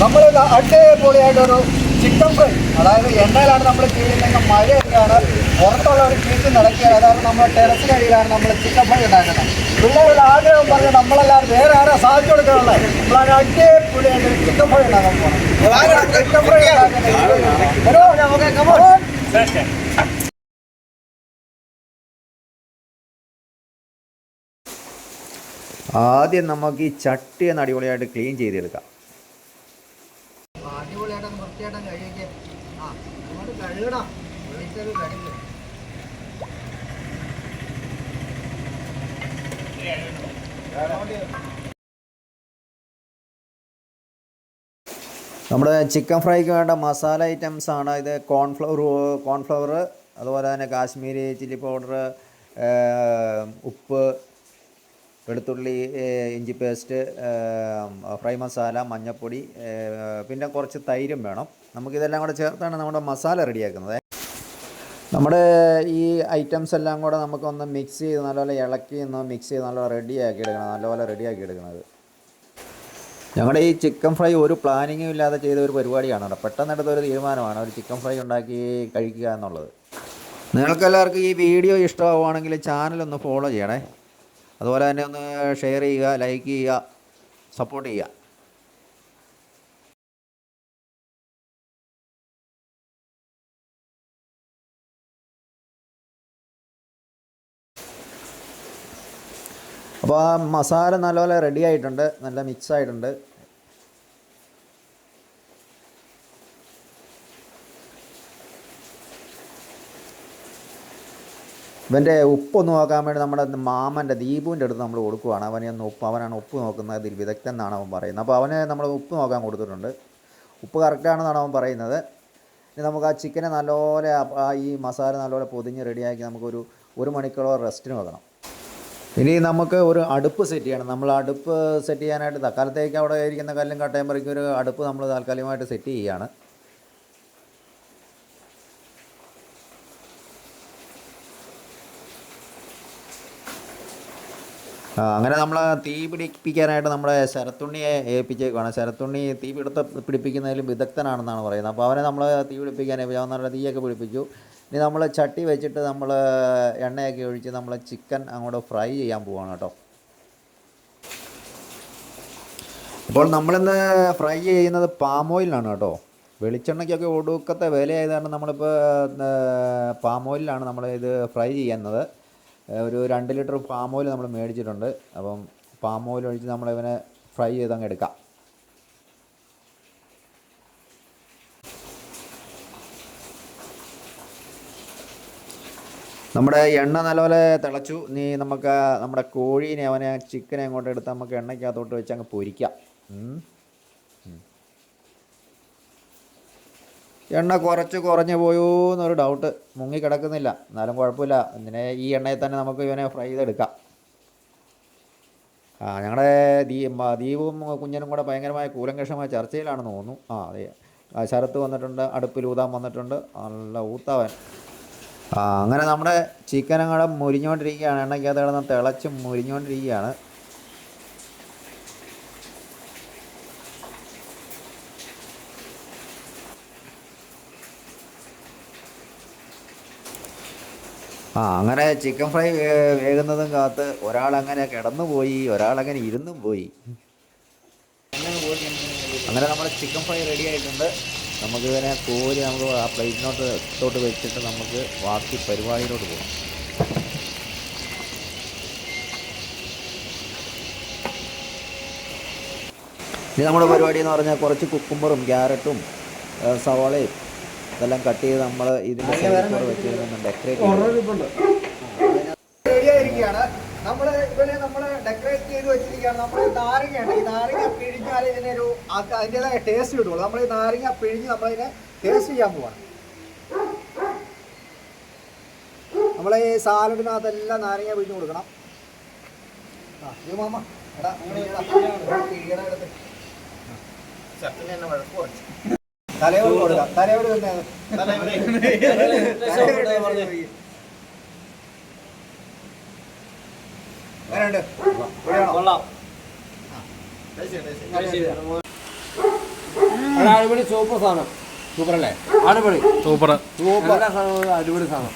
നമ്മൾ അടിപൊളിയായിട്ടൊരു chicken fry അതായത് എണ്ണയിലാണ് നമ്മൾ ചെയ്യുന്നതെങ്കിൽ മഴയൊക്കെയാണ്. പുറത്തുള്ള ഒരു കീറ്റ് നടക്കുക അതായത് നമ്മൾ ടെറസിന് അടിയിലാണ് നമ്മൾ ചിക്കൻ ഫ്രൈ ഉണ്ടാക്കുന്നത്. പിള്ളേരുടെ ആഗ്രഹം പറഞ്ഞ് നമ്മളെല്ലാവരും വേറെ ആരാ സാധിച്ചു കൊടുക്കാനുള്ളത്? നമ്മളൊരു അടിപൊളിയായിട്ട് ചിക്കൻ ഫ്രൈ ഉണ്ടാക്കാൻ പോകണം ചിക്കൻ ഫ്രൈ ഉണ്ടാക്കുന്നത് ആദ്യം നമുക്ക് ഈ ചട്ടി ഒന്ന് അടിപൊളിയായിട്ട് ക്ലീൻ ചെയ്തെടുക്കാം. വൃത്തിയായിട്ട് കഴിയൊക്കെ ആ അങ്ങോട്ട് കഴുകണം വിളിച്ചത് കഴുകും നമ്മുടെ ചിക്കൻ ഫ്രൈക്ക് വേണ്ട മസാല ഐറ്റംസ് ആണ്. ഇത് കോൺഫ്ലവർ കോൺഫ്ലവർ അതുപോലെ തന്നെ കാശ്മീരി ചില്ലി പൗഡർ ഉപ്പ് വെളുത്തുള്ളി ഇഞ്ചി പേസ്റ്റ് ഫ്രൈ മസാല മഞ്ഞൾപ്പൊടി പിന്നെ കുറച്ച് തൈരും വേണം. നമുക്കിതെല്ലാം കൂടെ ചേർത്താണ് നമ്മുടെ മസാല റെഡിയാക്കുന്നത്. നമ്മുടെ ഈ ഐറ്റംസ് എല്ലാം കൂടെ നമുക്കൊന്ന് മിക്സ് ചെയ്ത് നല്ലപോലെ ഇളക്കി ഒന്ന് മിക്സ് ചെയ്ത് നല്ലപോലെ റെഡിയാക്കി എടുക്കണം. നല്ലപോലെ റെഡിയാക്കി എടുക്കുന്നത്. ഞങ്ങളുടെ ഈ ചിക്കൻ ഫ്രൈ ഒരു പ്ലാനിങ്ങും ഇല്ലാതെ ചെയ്ത ഒരു പരിപാടിയാണ് കേട്ടോ. പെട്ടെന്നെടുത്ത ഒരു തീരുമാനമാണ് ഒരു ചിക്കൻ ഫ്രൈ ഉണ്ടാക്കി കഴിക്കുക എന്നുള്ളത്. നിങ്ങൾക്കെല്ലാവർക്കും ഈ വീഡിയോ ഇഷ്ടമാവുകയാണെങ്കിൽ ചാനലൊന്ന് ഫോളോ ചെയ്യണേ. അതുപോലെ തന്നെ ഒന്ന് ഷെയർ ചെയ്യുക ലൈക്ക് ചെയ്യുക സപ്പോർട്ട് ചെയ്യുക. അപ്പോൾ ആ മസാല നല്ലപോലെ റെഡി ആയിട്ടുണ്ട് നല്ല മിക്സ് ആയിട്ടുണ്ട്. ഇവന്റെ ഉപ്പൊന്ന് നോക്കാൻ വേണ്ടി നമ്മുടെ മാമന്റെ ദീപുവിന്റെ അടുത്ത് നമ്മൾ കൊടുക്കുവാണ്. അവനെ ഒന്ന് ഉപ്പ് അവനാണ് ഉപ്പ് നോക്കുന്നത് വിദഗ്ധൻ എന്നാണ് അവൻ പറയുന്നത്. അപ്പോൾ അവനെ നമ്മൾ ഉപ്പ് നോക്കാൻ കൊടുത്തിട്ടുണ്ട്. ഉപ്പ് കറക്റ്റാണെന്നാണ് അവൻ പറയുന്നത്. ഇനി നമുക്ക് ആ ചിക്കനെ നല്ലപോലെ ഈ മസാല നല്ലപോലെ പൊതിഞ്ഞ് റെഡിയാക്കി നമുക്കൊരു ഒരു മണിക്കൂർ റെസ്റ്റിന് വെക്കണം. ഇനി നമുക്ക് ഒരു അടുപ്പ് സെറ്റ് ചെയ്യണം. നമ്മൾ അടുപ്പ് സെറ്റ് ചെയ്യാനായിട്ട് തൽക്കാലത്തേക്ക് അവിടെ ഇരിക്കുന്ന കല്ലും കട്ടയും പറിക്കും ഒരു അടുപ്പ് നമ്മൾ താൽക്കാലികമായിട്ട് സെറ്റ് ചെയ്യുകയാണ്. അങ്ങനെ നമ്മൾ തീ പിടിപ്പിക്കാനായിട്ട് നമ്മുടെ ശരത്തുണ്ണിയെ ഏൽപ്പിച്ചേക്കുവാണ്. ശരത്തുണ്ണി തീ പിടുത്ത പിടിപ്പിക്കുന്നതിൽ വിദഗ്ധനാണെന്നാണ് പറയുന്നത്. അപ്പോൾ അവനെ നമ്മൾ തീ പിടിപ്പിക്കാൻ ഏൽപ്പിച്ചു തീയൊക്കെ പിടിപ്പിച്ചു. ഇനി നമ്മൾ ചട്ടി വെച്ചിട്ട് നമ്മൾ എണ്ണയൊക്കെ ഒഴിച്ച് നമ്മൾ ചിക്കൻ അങ്ങോട്ട് ഫ്രൈ ചെയ്യാൻ പോവാണ് കേട്ടോ. അപ്പോൾ നമ്മളിന്ന് ഫ്രൈ ചെയ്യുന്നത് പാം ഓയിലാണ് കേട്ടോ. വെളിച്ചെണ്ണയ്ക്കൊക്കെ ഒടുക്കത്തെ വിലയായതാണ് നമ്മളിപ്പോൾ പാം ഓയിലാണ് നമ്മൾ ഇത് ഫ്രൈ ചെയ്യുന്നത്. ഒരു രണ്ട് ലിറ്റർ പാം ഓയിൽ നമ്മൾ മേടിച്ചിട്ടുണ്ട്. അപ്പം പാം ഓയിൽ ഒഴിച്ച് നമ്മൾ ഇവനെ ഫ്രൈ ചെയ്ത് അങ്ങ് എടുക്കാം. നമ്മുടെ എണ്ണ നല്ലപോലെ തിളച്ചു. നീ നമുക്ക് നമ്മുടെ കോഴീനെ അവനെ ചിക്കനെ അങ്ങോട്ട് എടുത്ത് നമുക്ക് എണ്ണയ്ക്കകത്തോട്ട് വെച്ച് അങ്ങ് പൊരിക്കാം. എണ്ണ കുറച്ച് കുറഞ്ഞു പോയോ എന്നൊരു ഡൗട്ട് മുങ്ങി കിടക്കുന്നില്ല എന്നാലും കുഴപ്പമില്ല. ഇതിനെ ഈ എണ്ണയിൽ തന്നെ നമുക്ക് ഇവനെ ഫ്രൈ ചെയ്തെടുക്കാം. ആ ഞങ്ങളുടെ ദീ ദീപും കുഞ്ഞനും കൂടെ ഭയങ്കരമായ കൂലങ്കഷമായ ചർച്ചയിലാണെന്ന് തോന്നുന്നു. ആ അതെ. ശരത്ത് വന്നിട്ടുണ്ട് അടുപ്പിൽ ഊതാൻ വന്നിട്ടുണ്ട്. നല്ല ഊത്താവൻ. ആ അങ്ങനെ നമ്മുടെ ചിക്കൻ മുരിഞ്ഞുകൊണ്ടിരിക്കുകയാണ് എണ്ണയ്ക്കകത്ത് കിടന്ന് തിളച്ച് മുരിഞ്ഞുകൊണ്ടിരിക്കുകയാണ് ആ അങ്ങനെ ചിക്കൻ ഫ്രൈ വേകുന്നതും കാത്ത് ഒരാളങ്ങനെ കിടന്നു പോയി ഒരാളങ്ങനെ ഇരുന്നും പോയി. അങ്ങനെ നമ്മൾ ചിക്കൻ ഫ്രൈ റെഡി ആയിട്ടുണ്ട്. നമുക്ക് ഇതിനെ കോരി നമുക്ക് ആ പ്ലേറ്റിനോട്ട് വെച്ചിട്ട് നമുക്ക് ബാക്കി പരിപാടിയിലോട്ട് പോകാം ഇനി നമ്മുടെ പരിപാടി എന്ന് പറഞ്ഞാൽ കുറച്ച് കുക്കുമ്പറും ക്യാരറ്റും സവാളയും ഇതെല്ലാം കട്ട് ചെയ്ത് നമ്മൾ ഇതിന്റെ സൈഡിൽ വെച്ചിരുന്നുണ്ട് ഡെക്കറേറ്റ് ചെയ്ത് റെഡി ആയിരിക്കുകയാണ് നമ്മൾ ഇവനെ നമ്മൾ ഡെക്കറേറ്റ് ചെയ്ത് വെച്ചിരിക്കുകയാണ് നമ്മൾ നാരങ്ങയാണ് ഈ നാരങ്ങ പിഴിഞ്ഞാൽ ഇതിനൊരു അത് അതിന്റെതായ ടേസ്റ്റ് കിട്ടുള്ളൂ നമ്മൾ ഈ നാരങ്ങ പിഴിഞ്ഞ് നമ്മളതിനെ ടേസ്റ്റ് ചെയ്യാൻ പോവാണ് നമ്മൾ ഈ സാലഡിനകത്തെല്ലാം നാരങ്ങ പിഴിഞ്ഞ് കൊടുക്കണം ആ ഇത് മാമ എടാ പിഴിയടാ. പിഴിയടാ എടുത്ത്. തലയോട് കൊടുക്കാം. തലയോട് തന്നെ. എങ്ങനെയുണ്ട് പൊളിയാണോ? അത് അടിപൊളി സൂപ്പർ സാധനം. സൂപ്പർ അല്ലേ അടിപൊളി സൂപ്പർ സൂപ്പർ അടിപൊളി സാധനം.